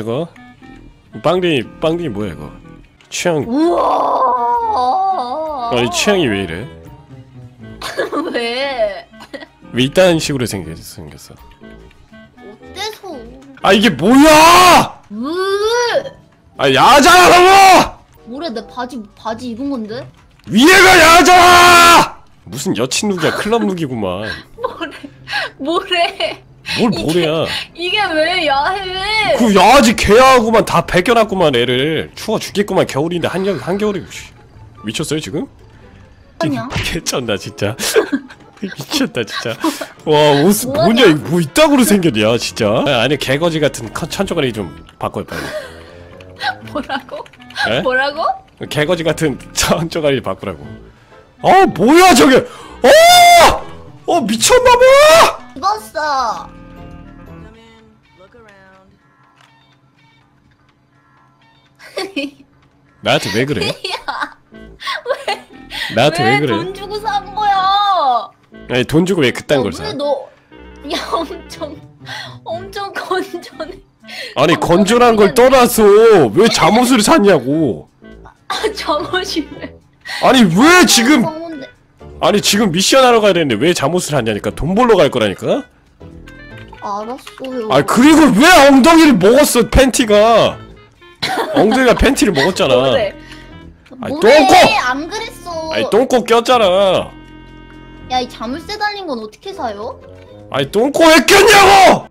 이거 빵디 빵디 뭐야 이거 취향 우와. 아니 취향이 왜 이래 왜? 왜 이딴 식으로 생겼, 생겼어 어때서? 아 이게 뭐야 으. 아 야잖아 너무 뭐래 내 바지 바지 입은 건데? 위에가 야잖아 무슨 여친 룩이야 클럽 룩이구만 뭐래? 뭐래? 뭘 뭐래야 이게 왜 야해? 그 야지 개야구만 다 벗겨놨구만 애를 추워 죽겠구만 겨울인데 한겨 한겨울이 씨, 미쳤어요 지금? 아니야. 개쩐다 진짜 미쳤다 진짜 와 옷? 뭐냐 이거 뭐 이따구로 생겼냐 진짜 아, 아니 개거지 같은 컨- 천조가리 좀 바꿔요 빨리 뭐라고? 에? 뭐라고? 개거지 같은 천조가리 바꾸라고 아 뭐야 저게 어! 어 미쳤 나한테 왜 그래? 나한테 왜, 그래? 돈 주고 산 거야? 아니 돈 주고 왜 그딴 걸 야, 사? 왜 너? 야 엄청 엄청 건전해. 아니 어, 건전한 걸 떠나서 왜 잠옷을 샀냐고 아 잠옷이 왜? 아니 왜 지금 성운데. 아니 지금 미션 하러 가야 되는데 왜 잠옷을 샀냐니까 돈 벌러 갈 거라니까 알았어요. 아 그리고 왜 엉덩이를 먹었어 팬티가 엉덩이가 팬티를 먹었잖아? 아니? 똥꼬! 안 그랬어. 아니 똥꼬 꼈잖아 야 이 자물쇠 달린 건 어떻게 사요? 아니 똥꼬 왜 꼈냐고